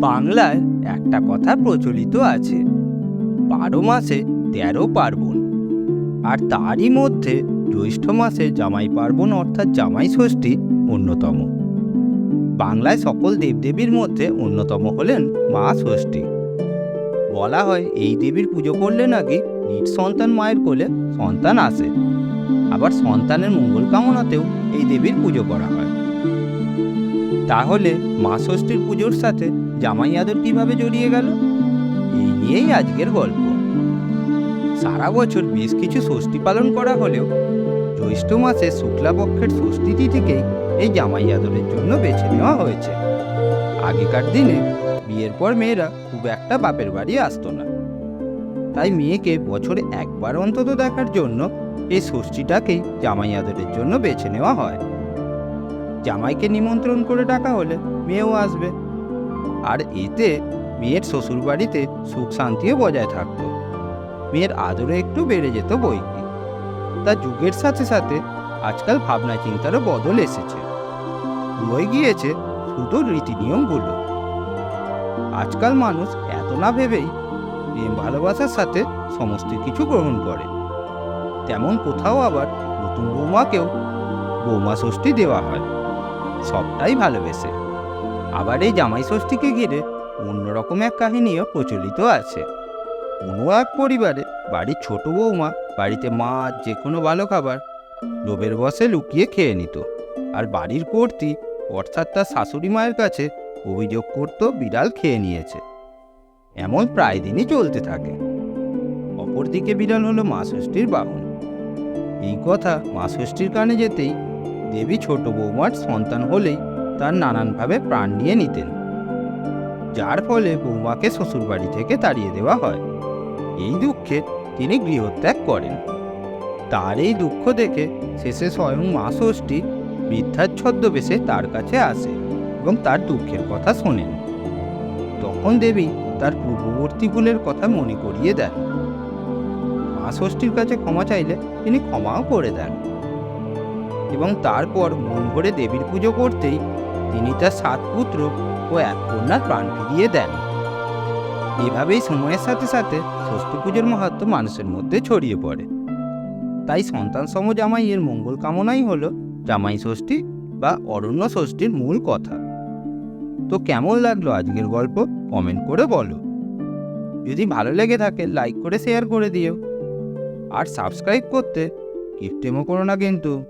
বাংলায় একটা কথা প্রচলিত আছে, বারো মাসে তেরো পার্বণ। আর তারই মধ্যে জ্যৈষ্ঠ মাসে জামাই পার্বণ অর্থাৎ জামাই ষষ্ঠী অন্যতম। বাংলায় সকল দেবদেবীর মধ্যে অন্যতম হলেন মা ষষ্ঠী। বলা হয় এই দেবীর পুজো করলে নাকি নিজ সন্তান মায়ের কোলে সন্তান আসে। আবার সন্তানের মঙ্গল কামনাতেও এই দেবীর পুজো করা হয়। তাহলে মা ষষ্ঠীর পুজোর সাথে জামাই আদর কীভাবে জড়িয়ে গেল? এই নিয়েই আজকের গল্প। সারা বছর বেশ কিছু ষষ্ঠী পালন করা হলেও জ্যৈষ্ঠ মাসে শুক্লাপক্ষের ষষ্ঠী তিথিকেই এই জামাই আদরের জন্য বেছে নেওয়া হয়েছে। আগেকার দিনে বিয়ের পর মেয়েরা খুব একটা বাপের বাড়ি আসতো না। তাই মেয়েকে বছরে একবার অন্তত দেখার জন্য এই ষষ্ঠীটাকেই জামাই আদরের জন্য বেছে নেওয়া হয়। জামাইকে নিমন্ত্রণ করে ডাকা হলে মেয়েও আসবে। আর এতে মেয়ের শ্বশুরবাড়িতে সুখ শান্তিও বজায় থাকতো। মেয়ের আদরে একটু বেড়ে যেত বই তা যুগের সাথে সাথে আজকাল ভাবনা চিন্তারও বদল এসেছে। রয়ে গিয়েছে শুধু রীতিনিয়মগুলো আজকাল মানুষ এত না ভেবেই প্রেম ভালোবাসার সাথে সমস্ত কিছু গ্রহণ করে। তেমন কোথাও আবার নতুন বৌমাকেও বৌমা ষষ্ঠী দেওয়া হয়। সবটাই ভালোবেসে। আবার এই জামাই ষষ্ঠীকে ঘিরে অন্যরকম এক কাহিনীও প্রচলিত আছে। কোনো এক পরিবারে বাড়ির ছোট বৌমা বাড়িতে মাছ, যে কোনো ভালো খাবার লোভের বসে লুকিয়ে খেয়ে নিত। আর বাড়ির কর্তি অর্থাৎ তার শাশুড়ি মায়ের কাছে অভিযোগ করত, বিড়াল খেয়ে নিয়েছে। এমন প্রায় দিনই চলতে থাকে। অপরদিকে বিড়াল হলো মা ষষ্ঠীর বাহন। এই কথা মা ষষ্ঠীর কানে যেতেই দেবী ছোট বৌমার সন্তান হলেই তার নানানভাবে প্রাণ নিয়ে নিতেন। যার ফলে বৌমাকে শ্বশুরবাড়ি থেকে তাড়িয়ে দেওয়া হয়। এই দুঃখে তিনি গৃহত্যাগ করেন। তার এই দুঃখ দেখে শেষে স্বয়ং মা ষষ্ঠী বৃদ্ধার ছদ্মবেশে তার কাছে আসে এবং তার দুঃখের কথা শোনেন। তখন দেবী তার পূর্ববর্তী ভুলের কথা মনে করিয়ে দেন। মা ষষ্ঠীর কাছে ক্ষমা চাইলে তিনি ক্ষমাও করে দেন। এবং তারপর মন ভরে দেবীর পুজো করতেই তিনি তার সাত পুত্র ও এক কন্যার প্রাণ ফিরিয়ে দেন। এভাবেই সময়ের সাথে সাথে ষষ্ঠী পুজোর মাহাত্ম মানুষের মধ্যে ছড়িয়ে পড়ে। তাই সন্তান সম জামাইয়ের মঙ্গল কামনাই হলো জামাই ষষ্ঠী বা অরণ্য ষষ্ঠীর মূল কথা। তো কেমন লাগল আজকের গল্প? কমেন্ট করে বলো। যদি ভালো লেগে থাকে, লাইক করে, শেয়ার করে দিও। আর সাবস্ক্রাইব করতে কিফটেমও করো না কিন্তু।